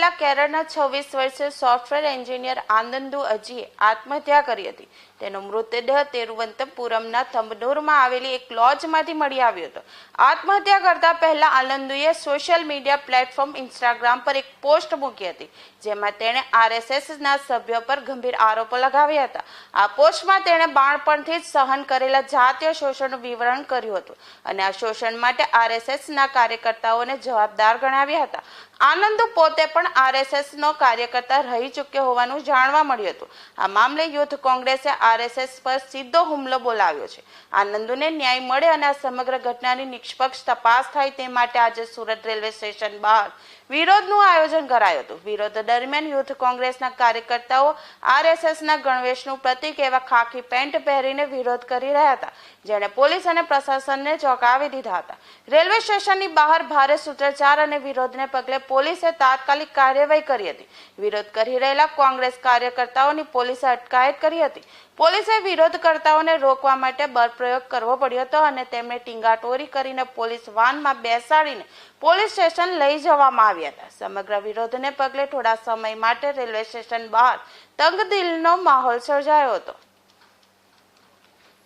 પહેલા કેરળના છવ્વીસ વર્ષીય સોફ્ટવેર એન્જિનિયર આનંદુ અજીએ આત્મહત્યા કરી હતી. તેનો મૃતદેહ તિરુવનંતપુરમના થંબડોરમાં આવેલી એક લોજમાંથી મળી આવ્યો હતો. આત્મહત્યા કરતા પહેલા આનંદુએ સોશિયલ મીડિયા પ્લેટફોર્મ ઇન્સ્ટાગ્રામ પર એક પોસ્ટ મૂકી હતી, જેમાં તેણે આરએસએસના સભ્યો પર ગંભીર આરોપો લગાવ્યા હતા. આ પોસ્ટમાં તેણે બાળપણથી જ સહન કરેલા જાતીય શોષણનું વિવરણ કર્યું હતું અને આ શોષણ માટે આરએસએસના કાર્યકર્તાઓને જવાબદાર ગણાવ્યા હતા. આનંદ પોતે પણ આરએસએસ નો કાર્યકર્તા રહી ચૂક્યો હોવાનું જાણવા મળ્યું હતું. આ મામલે યુથ કોંગ્રેસે આરએસએસ પર સીધો હુમલો બોલાવ્યો છે. આનંદુને ન્યાય મળે અને આ સમગ્ર ઘટનાની નિષ્પક્ષ તપાસ થાય તે માટે આજે સુરત રેલવે સ્ટેશન બહાર વિરોધનું આયોજન કરાયું હતું. વિરોધ દરમિયાન યુથ કોંગ્રેસના કાર્યકર્તાઓ આરએસએસના ગણવેશનું પ્રતીક એવા ખાખી પેન્ટ પહેરીને વિરોધ કરી રહ્યા હતા. જેણે પોલીસ અને પ્રશાસનને ચોંકાવી દીધા હતા. રેલવે સ્ટેશનની બહાર ભારે સૂત્રોચ્ચાર અને વિરોધને પગલે પોલીસે તાત્કાલિક કાર્યવાહી કરી હતી. વિરોધ કરી રહેલા કોંગ્રેસ કાર્યકર્તાઓની પોલીસે અટકાયત કરી હતી. પોલીસે વિરોધકર્તાઓને રોકવા માટે બળપ્રયોગ કરવો પડ્યો હતો અને તેમને ટીંગાટોરી કરીને પોલીસ વાનમાં બેસાડીને પોલીસ સ્ટેશન લઈ જવામાં આવ્યા હતા. સમગ્ર વિરોધને પગલે થોડા સમય માટે રેલવે સ્ટેશન બહાર તંગદિલનો માહોલ સર્જાયો હતો.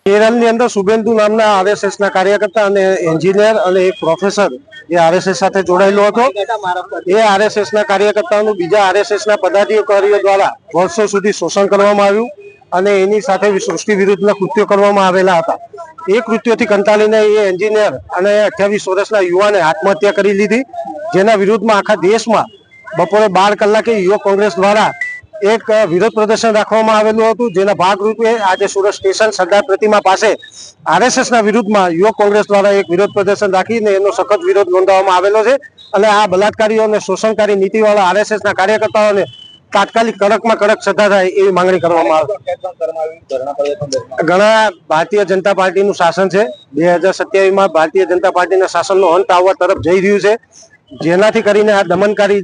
કેરળની અંદર શુભેન્દુ નામના આરએસએસ ના કાર્યકર્તા અને એન્જિનિયર અને એક પ્રોફેસર એ આરએસએસ સાથે જોડાયેલો હતો. એ આરએસએસ ના કાર્યકર્તાઓનું બીજા આરએસએસ ના પદાધિકારીઓ દ્વારા વર્ષો સુધી શોષણ કરવામાં આવ્યું અને એની સાથે સૃષ્ટિ વિરુદ્ધના કૃત્યો કરવામાં આવેલા હતા. એ કૃત્યોથી કંટાળીને એ એન્જિનિયર અને અઠ્યાવીસ વર્ષના યુવાને આત્મહત્યા કરી લીધી. જેના વિરુદ્ધમાં આખા દેશમાં બપોરે બાર કલાકે યુવક કોંગ્રેસ દ્વારા એક વિરોધ પ્રદર્શન રાખવામાં આવેલું હતું, જેના ભાગરૂપે આજે સુરત સ્ટેશન સરદાર પ્રતિમા પાસે આરએસએસ ના વિરુદ્ધમાં યુવક કોંગ્રેસ દ્વારા એક વિરોધ પ્રદર્શન રાખીને એનો સખત વિરોધ નોંધાવવામાં આવેલો છે. અને આ બલાત્કારીઓ અને શોષણકારી નીતિવાળા આરએસએસ ના કાર્યકર્તાઓને તાત્કાલિક કડકમાં કડક સજા થાય એવી માંગણી કરવામાં આવે. ઘણા ભારતીય જનતા પાર્ટીનું શાસન છે. બે હજાર સત્યાવીસમાં ભારતીય જનતા પાર્ટીના શાસનનો અંત આવવા તરફ જઈ રહ્યું છે. જેનાથી કરીને આ દમનકારી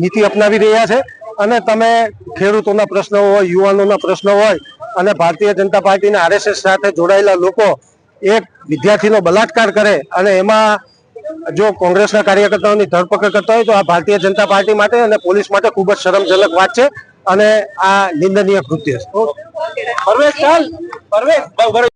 નીતિ અપનાવી રહ્યા છે. અને તમે ખેડૂતોના પ્રશ્નો હોય, યુવાનોના પ્રશ્નો હોય અને ભારતીય જનતા પાર્ટીના આરએસએસ સાથે જોડાયેલા લોકો એક વિદ્યાર્થીનો બલાત્કાર કરે અને એમાં જો કોંગ્રેસના કાર્યકર્તાઓની ધરપકડ કરતા હોય તો આ ભારતીય જનતા પાર્ટી માટે અને પોલીસ માટે ખૂબ જ શરમજનક વાત છે અને આ નિંદનીય કૃત્ય છે.